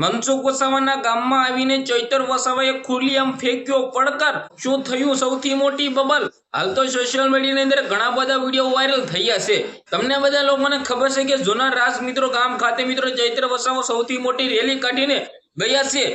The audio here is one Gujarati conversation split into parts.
મનસુખ વસાવાના ગામમાં આવીને ચૈતર વસાવાએ ખુલ્લીઆમ ફેંક્યો, પડકાર, શું થયું? સૌથી મોટી બબલ. હાલ તો સોશિયલ મીડિયાની અંદર ઘણા બધા વીડિયો વાયરલ થયા છે. તમને બધા લોકોને ખબર છે કે જૂના રાજ મિત્રો ગામ ખાતે મિત્રો ચૈત્ર વસાવા સૌથી મોટી રેલી કાઢીને ગયા છે.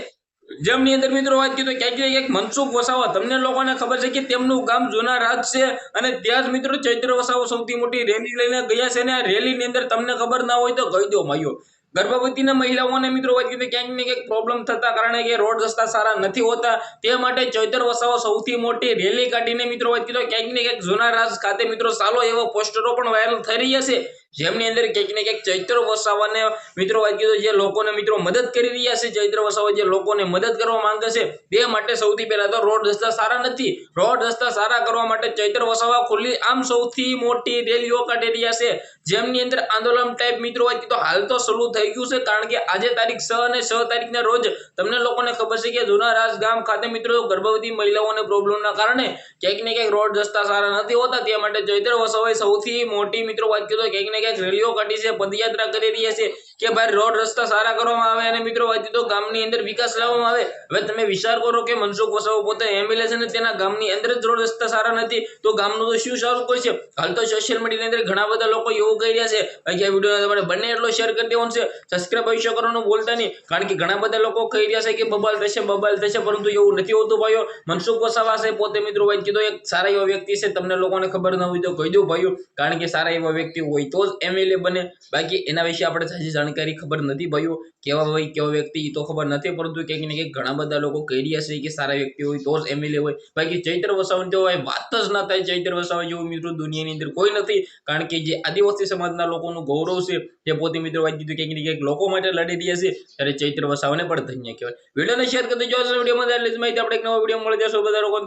જેમની અંદર મિત્રો વાત કીધું ક્યાંક ને ક્યાંક મનસુખ વસાવા. તમને લોકોને ખબર છે કે તેમનું ગામ જૂના રાજ છે અને ત્યાં જ મિત્રો ચૈત્ર વસાવો સૌથી મોટી રેલી લઈને ગયા છે અને આ રેલીની અંદર તમને ખબર ના હોય તો કહી દો, માયો. ગર્ભવતીના મહિલાઓને મિત્રો વાત કીધું ક્યાંક ને ક્યાંક પ્રોબ્લેમ થતા કારણે કે રોડ રસ્તા સારા નથી હોતા. તે માટે ચૈતર વસાવા સૌથી મોટી રેલી કાઢીને મિત્રો વાત કીધો ક્યાંક ને ક્યાંક જૂના રાજ ખાતે મિત્રો સારો એવા પોસ્ટરો પણ વાયરલ થઈ રહ્યા છે. જેમની અંદર ક્યાંક ને ક્યાંક ચૈત્ર વસાવાને મિત્રો વાત કીધું જે લોકોને મિત્રો મદદ કરી રહ્યા છે, ચૈત્ર વસાવા જે લોકોને મદદ કરવા માંગે છે તે માટે સૌથી પહેલા તો રોડ રસ્તા સારા નથી. રોડ રસ્તા સારા કરવા માટે ચૈત્ર વસાવા ખુલ્લી આમ સૌથી મોટી રેલીઓ કાઢી રહ્યા છે. જેમની અંદર આંદોલન ટાઈપ મિત્રો વાત કીધું હાલ તો શરૂ થઈ ગયું છે, કારણ કે આજે તારીખ છ અને છ તારીખના રોજ તમને લોકોને ખબર છે કે જૂના રાજ ગામ ખાતે મિત્રો ગર્ભવતી મહિલાઓને પ્રોબ્લેમના કારણે ક્યાંક ને ક્યાંક રોડ રસ્તા સારા નથી હોતા, તે માટે ચૈત્ર વસાવાએ સૌથી મોટી મિત્રો વાત કીધું ક્યાંક ને ક્યાંક રેલીઓ કાઢી છે પદયાત્રા કરી રહ્યા છે. કે ભાઈ રોડ રસ્તા સારા કરવામાં આવે અને મિત્રો વાત તો ગામની અંદર વિકાસ લાવવામાં આવે. હવે તમે વિચાર કરો કે મનસુખ વસાવો પોતે એમએલએ છે તેના ગામની અંદર જ રોડ રસ્તા સારા નથી, તો ગામનું તો શું સારું કોઈ છે? હાલ તો સોશિયલ મીડિયાની અંદર ઘણા બધા લોકો એવું કહી રહ્યા છે ભાઈ આ વીડિયો તમારે બંને એટલો શેર કરી દેવાનો છે. સબસ્ક્રાઈબ અવશ્ય કરવાનું બોલતા નહીં. કારણ કે ઘણા બધા લોકો કહી રહ્યા છે કે બબાલ થશે બબાલ થશે, પરંતુ એવું નથી હોતું ભાઈઓ. મનસુખ વસાવા છે પોતે મિત્રો વાત કીધો, એક સારા એવા વ્યક્તિ છે, તમને લોકોને ખબર ન હોય તો કહી દઉં ભાઈઓ. કારણ કે સારા એવા વ્યક્તિ હોય તો જ એમએલએ બને. બાકી એના વિશે આપણે સાચી જાણકારી ખબર નથી ભાઈઓ કેવા હોય, કેવા વ્યક્તિ તો ખબર નથી, પરંતુ ક્યાંક ને ક્યાંક ઘણા બધા લોકો કહી રહ્યા છે કે સારા વ્યક્તિ હોય, તો જ એમએલએ હોય. બાકી ચૈત્ર વસાવા તો ભાઈ વાત જ ના થાય ચૈત્ર વસાવા જેવું મિત્રો દુનિયાની અંદર કોઈ નથી. કારણ કે જે આદિવાસી સમાજના લોકોનું ગૌરવ છે, જે પોતે મિત્રો વાત કીધું ક્યાંક ને ક્યાંક લોકો માટે લડી રહ્યા છે, ત્યારે ચૈત્ર વસાવાને પણ ધન્ય કહેવાય. વિડીયોને શેર કરી દેજો. વિડીયોમાં માહિતી. આપણે એક નવો વીડિયો મળી જશો બધા લોકો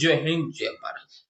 જય હિન્દ, જય ભારત.